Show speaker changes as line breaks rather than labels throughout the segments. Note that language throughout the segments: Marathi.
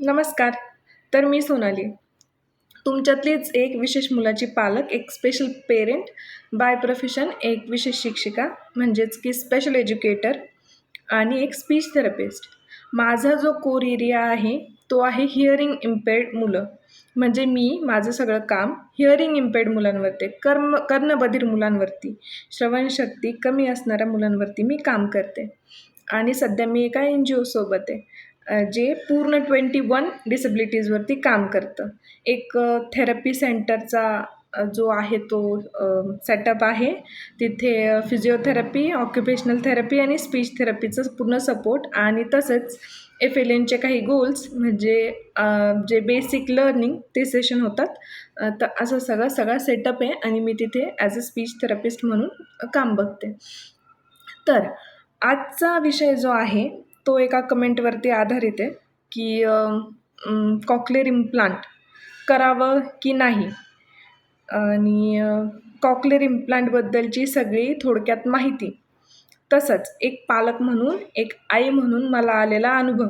नमस्कार तर मी सोनाली. तुमच्यातलीच एक विशेष मुलाची पालक एक स्पेशल पेरेंट बाय प्रोफेशन एक विशेष शिक्षिका म्हणजेच की स्पेशल एज्युकेटर आणि एक स्पीच थेरपिस्ट माझा जो कोर एरिया आहे तो आहे हिअरिंग इम्पेर्ड मुलं. म्हणजे मी माझं सगळं काम हिअरिंग इम्पेर्ड मुलांवरती कर्म कर्णबधीर मुलांवरती श्रवणशक्ती कमी असणाऱ्या मुलांवरती मी काम करते. आणि सध्या मी एका एन जी ओसोबत आहे. जे पूर्ण ट्वेंटी वन डिसेबिलिटीजवरती काम करतं. एक थेरपी सेंटरचा जो आहे तो सेटअप आहे. तिथे फिजिओथेरपी ऑक्युपेशनल थेरपी आणि स्पीच थेरपीचं पूर्ण सपोर्ट आणि तसंच एफ एल एनचे काही गोल्स म्हणजे जे बेसिक लर्निंग ते सेशन होतात. तर असं सगळं सगळा सेटअप आहे आणि मी तिथे ॲज अ स्पीच थेरपिस्ट म्हणून काम बघते. तर आजचा विषय जो आहे तो एका कमेंटवरती आधारित आहे की कॉकलेर इम्प्लांट करावं की नाही? आणि कॉकलेर इम्प्लांटबद्दलची सगळी थोडक्यात माहिती. तसंच एक पालक म्हणून एक आई म्हणून मला आलेला अनुभव.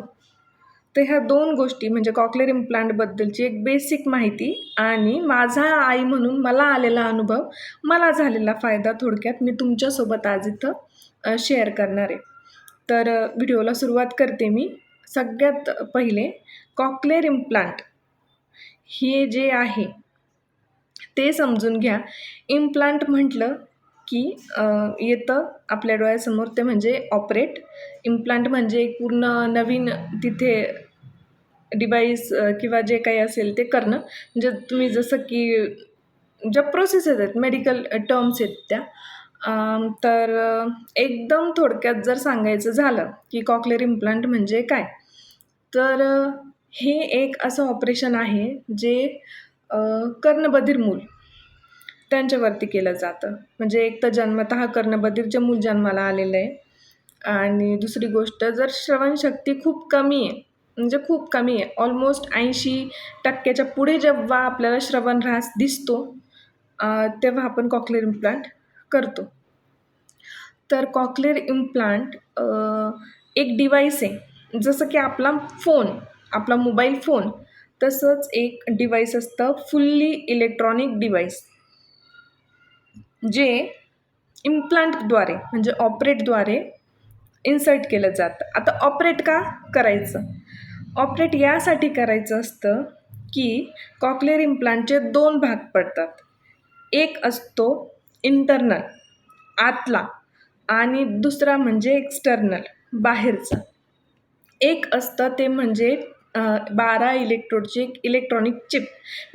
तर ह्या दोन गोष्टी म्हणजे कॉकलेर इम्प्लांटबद्दलची एक बेसिक माहिती आणि माझा आई म्हणून मला आलेला अनुभव मला झालेला फायदा थोडक्यात मी तुमच्यासोबत आज इथं शेअर करणार आहे. तर व्हिडिओला सुरुवात करते मी. सगळ्यात पहिले कॉकलेर इम्प्लांट. हे जे आहे ते समजून घ्या. इम्प्लांट म्हटलं की येतं आपल्या डोळ्यासमोर ते म्हणजे ऑपरेट. इम्प्लांट म्हणजे एक पूर्ण नवीन तिथे डिवाईस किंवा जे काही असेल ते करणं. म्हणजे तुम्ही जसं की ज्या प्रोसेसेस आहेत मेडिकल टर्म्स आहेत त्या. तर एकदम थोडक्यात जर सांगायचं झालं की कॉकलेर इम्प्लांट म्हणजे काय तर हे एक असं ऑपरेशन आहे जे कर्णबधीर मूल त्यांच्यावरती केलं जातं. म्हणजे एक तर जन्मतः कर्णबधीर जे मूल जन्माला आलेलं आहे. आणि दुसरी गोष्ट जर श्रवणशक्ती खूप कमी आहे म्हणजे खूप कमी आहे ऑलमोस्ट ऐंशी टक्क्याच्या पुढे जेव्हा आपल्याला श्रवणऱ्हास दिसतो तेव्हा आपण कॉकलेर इम्प्लांट करतो. तर कॉकलेर इम्प्लांट एक डिवाइस आहे. जसं की आपला फोन आपला मोबाईल फोन तसंच एक डिवाइस असतं फुल्ली इलेक्ट्रॉनिक डिवाईस जे इम्प्लांटद्वारे म्हणजे ऑपरेटद्वारे इन्सर्ट केलं जातं. आता ऑपरेट का करायचं? ऑपरेट यासाठी करायचं असतं की कॉकलेर इम्प्लांटचे दोन भाग पडतात. एक असतो इंटरनल आतला आणि दुसरा म्हणजे एक्सटर्नल बाहेरचा. एक असतं ते म्हणजे बारा इलेक्ट्रोडची एक इलेक्ट्रॉनिक चिप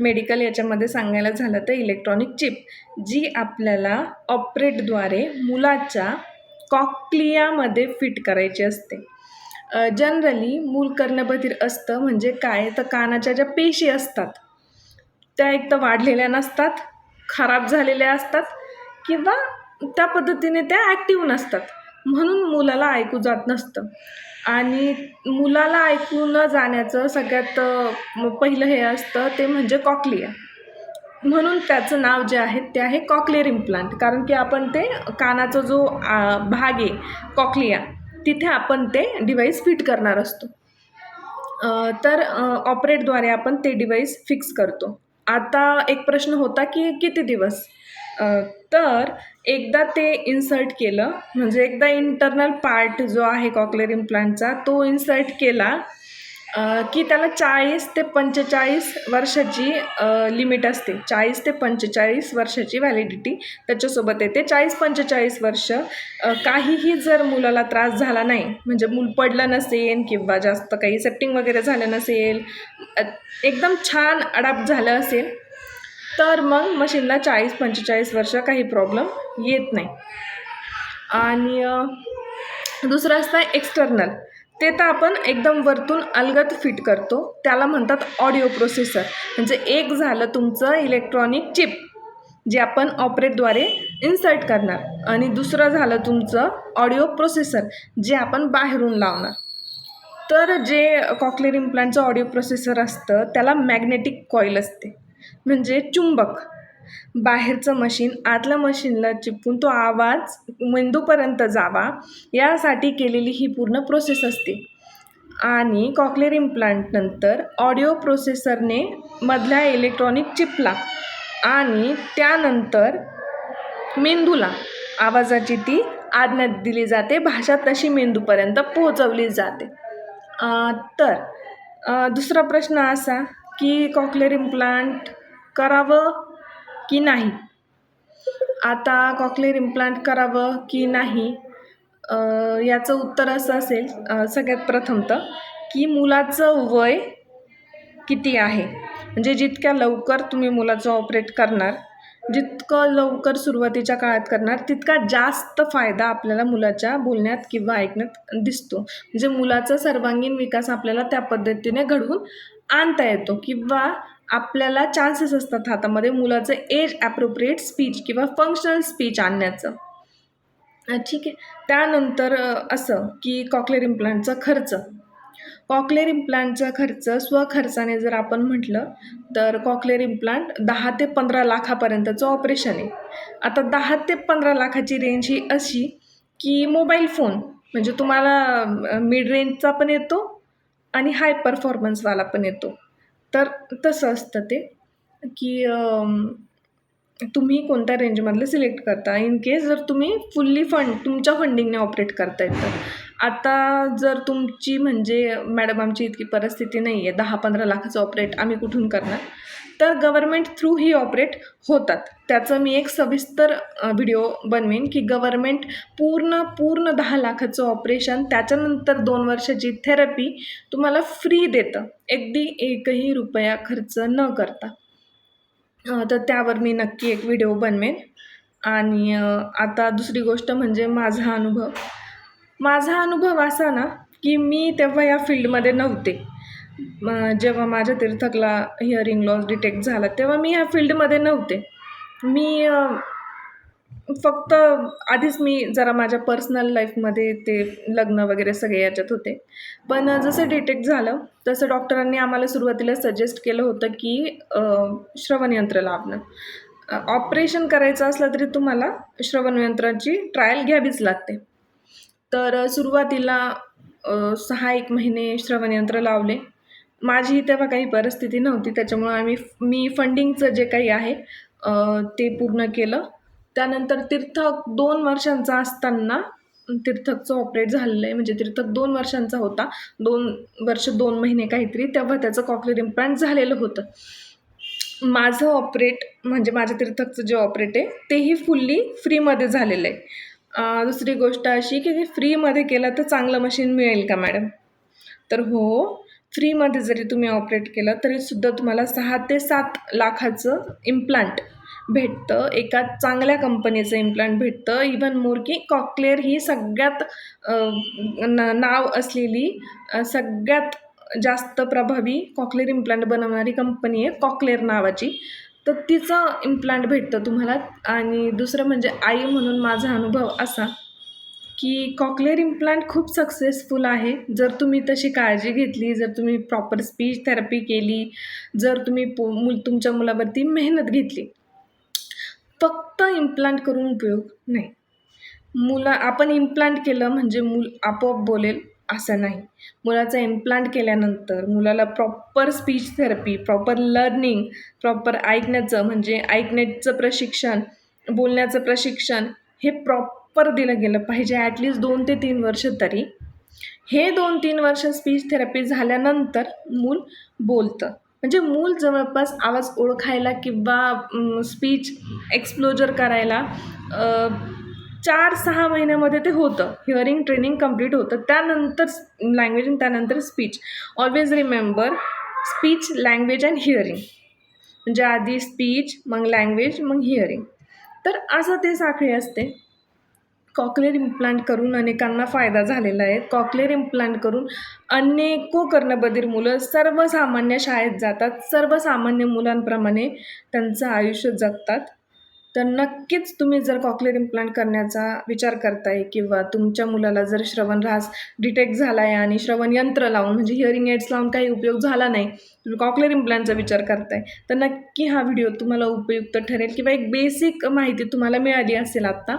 मेडिकल याच्यामध्ये सांगायला झालं तर इलेक्ट्रॉनिक चिप जी आपल्याला ऑपरेटद्वारे मुलाच्या कॉक्लियामध्ये फिट करायची असते. जनरली मूल कर्णबधीर असतं म्हणजे काय? तर कानाच्या ज्या पेशी असतात त्या एक तर वाढलेल्या नसतात खराब झालेल्या असतात किंवा त्या पद्धतीने त्या ॲक्टिव्ह नसतात. म्हणून मुलाला ऐकू जात नसतं. आणि मुलाला ऐकू न जाण्याचं सगळ्यात पहिलं हे असतं ते म्हणजे कॉकलिया. म्हणून त्याचं नाव जे आहे ते आहे कॉकलेअर इम्प्लांट. कारण की आपण ते कानाचा जो भाग आहे कॉकलिया तिथे आपण ते डिवाईस फिट करणार असतो. तर ऑपरेटद्वारे आपण ते डिवाईस फिक्स करतो. आता एक प्रश्न होता की किती दिवस? तर एकदा ते इन्सर्ट केलं म्हणजे एकदा इंटरनल पार्ट जो आहे कॉकलेर इम्प्लांटचा तो इन्सर्ट केला की त्याला चाळीस ते पंचेचाळीस वर्षाची लिमिट असते. चाळीस ते पंचेचाळीस वर्षाची व्हॅलिडिटी त्याच्यासोबत येते. चाळीस पंचेचाळीस वर्ष काहीही जर मुलाला त्रास झाला नाही म्हणजे मूल पडलं नसेल किंवा जास्त काही सेप्टिंग वगैरे झालं नसेल एकदम छान अडाप्ट झालं असेल तर मग मशीनला चाळीस पंचेचाळीस वर्ष काही प्रॉब्लेम येत नाही. आणि दुसरं असतं एक्सटर्नल ते तर आपण एकदम वरतून अलगत फिट करतो. त्याला म्हणतात ऑडिओ प्रोसेसर म्हणजे एक झालं तुमचं इलेक्ट्रॉनिक चिप जे आपण ऑपरेटद्वारे इन्सर्ट करणार. आणि दुसरं झालं तुमचं ऑडिओ प्रोसेसर जे आपण बाहेरून लावणार. तर जे कॉकलेर इम्प्लांटचं ऑडिओ प्रोसेसर असतं त्याला मॅग्नेटिक कॉईल असते. म्हणजे चुंबक. बाहेरचं मशीन आतल्या मशीनला चिपकून तो आवाज मेंदूपर्यंत जावा यासाठी केलेली ही पूर्ण प्रोसेस असते. आणि कॉकलेर इम्प्लांटनंतर ऑडिओ प्रोसेसरने मधल्या इलेक्ट्रॉनिक चिपला आणि त्यानंतर मेंदूला आवाजाची ती आज्ञा दिली जाते भाषा तशी मेंदूपर्यंत पोहोचवली जाते. तर दुसरा प्रश्न असा की कॉकलेर इम्प्लांट करावं की नाही? आता कॉकलेर इम्प्लांट करावं की नाही? याचं उत्तर असं असेल सगळ्यात प्रथम तर की मुलाचं वय किती आहे? म्हणजे जितक्या लवकर तुम्ही मुलाचं ऑपरेट करणार जितकं लवकर सुरुवातीच्या काळात करणार तितका जास्त फायदा आपल्याला मुलाच्या बोलण्यात किंवा ऐकण्यात दिसतो. म्हणजे मुलाचा सर्वांगीण विकास आपल्याला त्या पद्धतीने घडवून आणता येतो किंवा आपल्याला चान्सेस असतात हातामध्ये मुलाचं एज ॲप्रोप्रिएट स्पीच किंवा फंक्शनल स्पीच आणण्याचं. ठीक आहे. त्यानंतर असं की कॉकलेर इम्प्लांटचा खर्च. कॉकलेर इम्प्लांटचा खर्च स्वखर्चाने जर आपण म्हटलं तर कॉकलेर इम्प्लांट दहा ते पंधरा लाखापर्यंतचं ऑपरेशन आहे. आता दहा ते पंधरा लाखाची रेंज ही अशी की मोबाईल फोन म्हणजे तुम्हाला मिड रेंजचा पण येतो आणि हाय परफॉर्मन्सवाला पण येतो. तर तसं असतं ते की तुम्ही कोणत्या रेंजमधलं सिलेक्ट करता. इन केस जर तुम्ही फुल्ली फंड तुमच्या फंडिंगने ऑपरेट करता येतं आता जर तुमची म्हणजे मॅडम आमची इतकी परिस्थिती नाही आहे दहा पंधरा लाखाचं ऑपरेट आम्ही कुठून करणार? तर गव्हर्मेंट थ्रू ही ऑपरेट होतात. त्याचं मी एक सविस्तर व्हिडिओ बनवेन की गव्हर्मेंट पूर्ण पूर्ण दहा लाखाचं ऑपरेशन त्याच्यानंतर दोन वर्षाची थेरपी तुम्हाला फ्री देतं. अगदी एकही रुपया खर्च न करता. तर त्यावर मी नक्की एक व्हिडिओ बनवेन. आणि आता दुसरी गोष्ट म्हणजे माझा अनुभव. माझा अनुभव असा ना की मी तेव्हा या फील्डमध्ये नव्हते. म- जेव्हा माझ्या तीर्थकला हिअरिंग लॉस डिटेक्ट झाला तेव्हा मी ह्या फील्डमध्ये नव्हते. मी फक्त आधीच मी जरा माझ्या पर्सनल लाईफमध्ये ते लग्न वगैरे सगळे याच्यात होते. पण जसं डिटेक्ट झालं तसं डॉक्टरांनी आम्हाला सुरुवातीला सजेस्ट केलं होतं की श्रवणयंत्र लावणं. ऑपरेशन करायचं असलं तरी तुम्हाला श्रवणयंत्राची ट्रायल घ्यावीच लागते. तर सुरुवातीला सहा एक महिने श्रवणयंत्र लावले. माझी तेव्हा काही परिस्थिती नव्हती त्याच्यामुळं आम्ही मी फंडिंगचं जे काही आहे ते पूर्ण केलं. त्यानंतर तीर्थक दोन वर्षांचा असताना तीर्थकचं ऑपरेट झालेलं आहे. म्हणजे तीर्थक दोन वर्षांचा होता. दोन वर्ष दोन महिने काहीतरी तेव्हा त्याचं कॉकलेर इम्प्लांट झालेलं होतं. माझं ऑपरेट म्हणजे माझ्या तीर्थकचं जे ऑपरेट आहे तेही फुल्ली फ्रीमध्ये झालेलं आहे. दुसरी गोष्ट अशी की फ्रीमध्ये केलं तर चांगलं मशीन मिळेल का मॅडम? तर हो फ्रीमध्ये जरी तुम्ही ऑपरेट केलं तरीसुद्धा तुम्हाला सहा ते सात लाखाचं इम्प्लांट भेटतं. एका चांगल्या कंपनीचं इम्प्लांट भेटतं. इवन मोर की कॉकलेअर ही सगळ्यात न नाव असलेली सगळ्यात जास्त प्रभावी कॉकलेअर इम्प्लांट बनवणारी कंपनी आहे कॉकलेअर नावाची. तर तिचं इम्प्लांट भेटतं तुम्हाला. आणि दुसरं म्हणजे आई म्हणून माझा अनुभव असा की कॉकलेअर इम्प्लांट खूप सक्सेसफुल आहे. जर तुम्ही तशी काळजी घेतली जर तुम्ही प्रॉपर स्पीच थेरपी केली जर तुम्ही पो मूल तुमच्या मुलावरती मेहनत घेतली फक्त इम्प्लांट करून उपयोग नाही. मुलं आपण इम्प्लांट केलं म्हणजे मूल आपोआप बोलेल असं नाही. मुलाचं इम्प्लांट केल्यानंतर मुलाला proper speech therapy proper learning proper ऐकण्याचं म्हणजे ऐकण्याचं प्रशिक्षण बोलण्याचं प्रशिक्षण हे प्रॉपर दिलं गेलं पाहिजे ॲटलिस्ट दोन ते तीन वर्ष तरी. हे दोन तीन वर्ष स्पीच थेरपी झाल्यानंतर मूल बोलतं. म्हणजे मूल जवळपास आवाज ओळखायला किंवा स्पीच एक्सप्लोजर करायला चार सहा महिन्यामध्ये ते होतं. हिअरिंग ट्रेनिंग कंप्लीट होतं. त्यानंतर लँग्वेज आणि त्यानंतर speech always remember speech language and hearing म्हणजे आधी स्पीच मग लँग्वेज मग हिअरिंग तर असं ते साखळी असते. कॉकलेर इम्प्लांट करून अनेकांना फायदा झालेला आहे. कॉकलेअर इम्प्लांट करून अनेको कर्णबधीर मुलं सर्वसामान्य शाळेत जातात. सर्वसामान्य मुलांप्रमाणे त्यांचं आयुष्य जगतात. तर नक्कीच तुम्ही जर कॉकलेर इम्प्लांट करण्याचा विचार करताय किंवा तुमच्या मुलाला जर श्रवण ऱ्हास डिटेक्ट झाला आहे आणि श्रवण यंत्र लावून म्हणजे हिअरिंग एड्स लावून काही उपयोग झाला नाही तुम्ही कॉकलेर इम्प्लांटचा विचार करताय तर नक्की हा व्हिडिओ तुम्हाला उपयुक्त ठरेल किंवा एक बेसिक माहिती तुम्हाला मिळाली असेल आत्ता.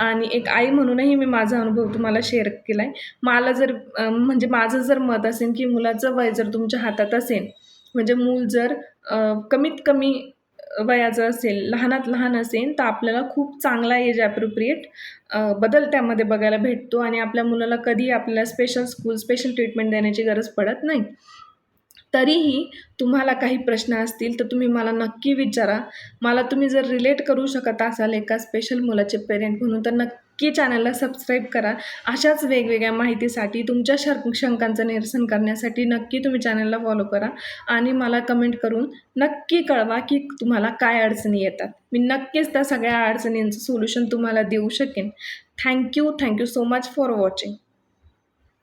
आणि एक आई म्हणूनही मी माझा अनुभव तुम्हाला शेअर केला आहे मला जर म्हणजे माझं जर मत असेल की मुलाचं वय जर तुमच्या हातात असेल म्हणजे मूल जर कमीत कमी वयाचं असेल लहानात लहान असेल तर आपल्याला खूप चांगला एज ॲप्रोप्रिएट बदल त्यामध्ये बघायला भेटतो आणि आपल्या मुलाला कधी आपल्याला स्पेशल स्कूल स्पेशल ट्रीटमेंट देण्याची गरज पडत नाही. तरीही तुम्हाला काही प्रश्न असतील तर तुम्ही मला नक्की विचारा. मला तुम्ही जर रिलेट करू शकत असाल एका स्पेशल मुलाचे पेरेंट म्हणून तर नक्की चॅनलला सबस्क्राईब करा. अशाच वेगवेगळ्या माहितीसाठी तुमच्या शं शंकांचं निरसन करण्यासाठी नक्की तुम्ही चॅनलला फॉलो करा. आणि मला कमेंट करून नक्की कळवा की तुम्हाला काय अडचणी येतात. मी नक्कीच त्या सगळ्या अडचणींचं सोल्युशन तुम्हाला देऊ शकेन. Thank you thank you so much for watching